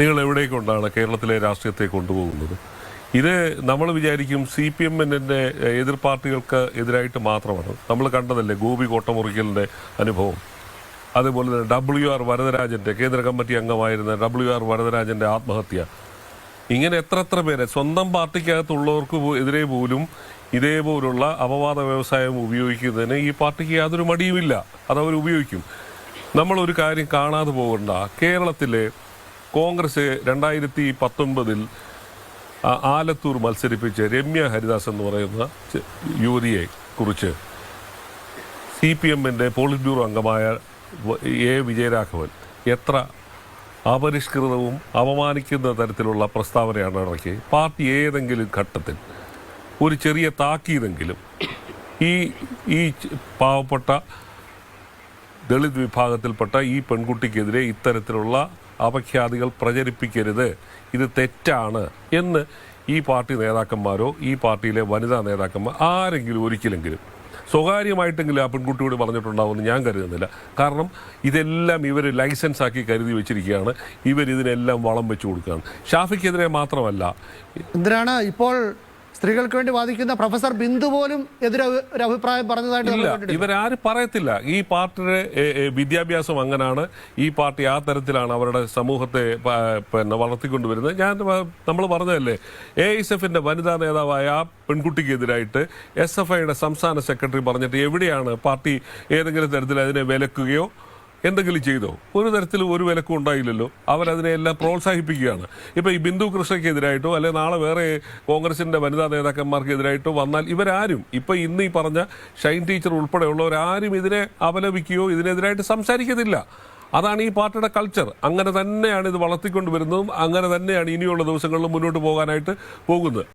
നിങ്ങൾ എവിടേക്ക് കൊണ്ടാണ് കേരളത്തിലെ രാഷ്ട്രീയത്തെ കൊണ്ടുപോകുന്നത്? ഇത് നമ്മൾ വിചാരിക്കും സി പി എമ്മിന്റെ എതിർ പാർട്ടികൾക്ക് എതിരായിട്ട് മാത്രമാണ്. നമ്മൾ കണ്ടതല്ലേ ഗോപി കോട്ടമുറിക്കലിന്റെ അനുഭവം. അതുപോലെ തന്നെ ഡബ്ല്യു ആർ വരദരാജന്റെ കേന്ദ്ര കമ്മിറ്റി അംഗമായിരുന്ന ഡബ്ല്യു ആർ വരദരാജന്റെ ആത്മഹത്യ. ഇങ്ങനെ എത്ര എത്ര പേരെ സ്വന്തം പാർട്ടിക്കകത്തുള്ളവർക്ക് എതിരെ പോലും ഇതേപോലുള്ള അപവാദ വ്യവസായം ഉപയോഗിക്കുന്നതിന് ഈ പാർട്ടിക്ക് യാതൊരു മടിയുമില്ല. അതവർ ഉപയോഗിക്കും. നമ്മൾ ഒരു കാര്യം കാണാതെ പോകണ്ട. കേരളത്തിലെ കോൺഗ്രസ് രണ്ടായിരത്തി പത്തൊൻപതിൽ ആലത്തൂർ മത്സരിപ്പിച്ച് രമ്യ ഹരിദാസ് എന്ന് പറയുന്ന യുവതിയെ കുറിച്ച് സി പി എമ്മിന്റെ പോളിറ്റ് ബ്യൂറോ അംഗമായ എ വിജയരാഘവൻ എത്ര അപരിഷ്കൃതവും അപമാനിക്കുന്ന തരത്തിലുള്ള പ്രസ്താവനയാണ് ഇറക്കി പാർട്ടി ഏതെങ്കിലും ഘട്ടത്തിൽ ഒരു ചെറിയ താക്കീതെങ്കിലും ഈ ഈ പാവപ്പെട്ട ദളിത് വിഭാഗത്തിൽപ്പെട്ട ഈ പെൺകുട്ടിക്കെതിരെ ഇത്തരത്തിലുള്ള അപഖ്യാതികൾ പ്രചരിപ്പിക്കരുത്. ഇത് തെറ്റാണ് എന്ന് ഈ പാർട്ടി നേതാക്കന്മാരോ ഈ പാർട്ടിയിലെ വനിതാ നേതാക്കന്മാർ ആരെങ്കിലും ഒരിക്കലെങ്കിലും സ്വകാര്യമായിട്ടെങ്കിലും ആ പെൺകുട്ടിയോട് പറഞ്ഞിട്ടുണ്ടാവുമെന്ന് ഞാൻ കരുതുന്നില്ല. കാരണം ഇതെല്ലാം ഇവർ ലൈസൻസ് ആക്കി കരുതി വെച്ചിരിക്കുകയാണ്. ഇവർ ഇതിനെല്ലാം വളം വെച്ചു കൊടുക്കുകയാണ്. ഷാഫിക്കെതിരെ മാത്രമല്ല എന്തിനാണ് ഇപ്പോൾ സ്ത്രീകൾക്ക് വേണ്ടി വാദിക്കുന്ന പ്രൊഫസർ ബിന്ദു പോലും എതിരെ ഒരു അഭിപ്രായം പറഞ്ഞതായിട്ട്. ഇവരാരും പറയത്തില്ല. ഈ പാർട്ടിയുടെ വിദ്യാഭ്യാസം അങ്ങനാണ്. ഈ പാർട്ടി ആ തരത്തിലാണ് അവരുടെ സമൂഹത്തെ പിന്നെ വളർത്തിക്കൊണ്ടുവരുന്നത്. ഞാൻ നമ്മൾ പറഞ്ഞതല്ലേ എ എസ് എഫിന്റെ വനിതാ നേതാവായ ആ പെൺകുട്ടിക്കെതിരായിട്ട് എസ് എഫ് ഐയുടെ സംസ്ഥാന സെക്രട്ടറി പറഞ്ഞിട്ട് എവിടെയാണ് പാർട്ടി ഏതെങ്കിലും തരത്തിൽ അതിനെ വിലക്കുകയോ എന്തെങ്കിലും ചെയ്തോ? ഒരു തരത്തിലും ഒരു വിലക്കും ഉണ്ടായില്ലല്ലോ. അവരതിനെ എല്ലാം പ്രോത്സാഹിപ്പിക്കുകയാണ്. ഇപ്പം ഈ ബിന്ദു കൃഷ്ണയ്ക്കെതിരായിട്ടോ അല്ലെങ്കിൽ നാളെ വേറെ കോൺഗ്രസിന്റെ വനിതാ നേതാക്കന്മാർക്കെതിരായിട്ടോ വന്നാൽ ഇവരാരും ഇപ്പം ഇന്ന് ഈ പറഞ്ഞ ഷൈൻ ടീച്ചർ ഉൾപ്പെടെയുള്ളവരാരും ഇതിനെ അപലപിക്കുകയോ ഇതിനെതിരായിട്ട് സംസാരിക്കത്തില്ല. അതാണ് ഈ പാർട്ടിയുടെ കൾച്ചർ. അങ്ങനെ തന്നെയാണ് ഇത് വളർത്തിക്കൊണ്ടുവരുന്നതും അങ്ങനെ തന്നെയാണ് ഇനിയുള്ള ദിവസങ്ങളിൽ മുന്നോട്ട് പോകാനായിട്ട് പോകുന്നത്.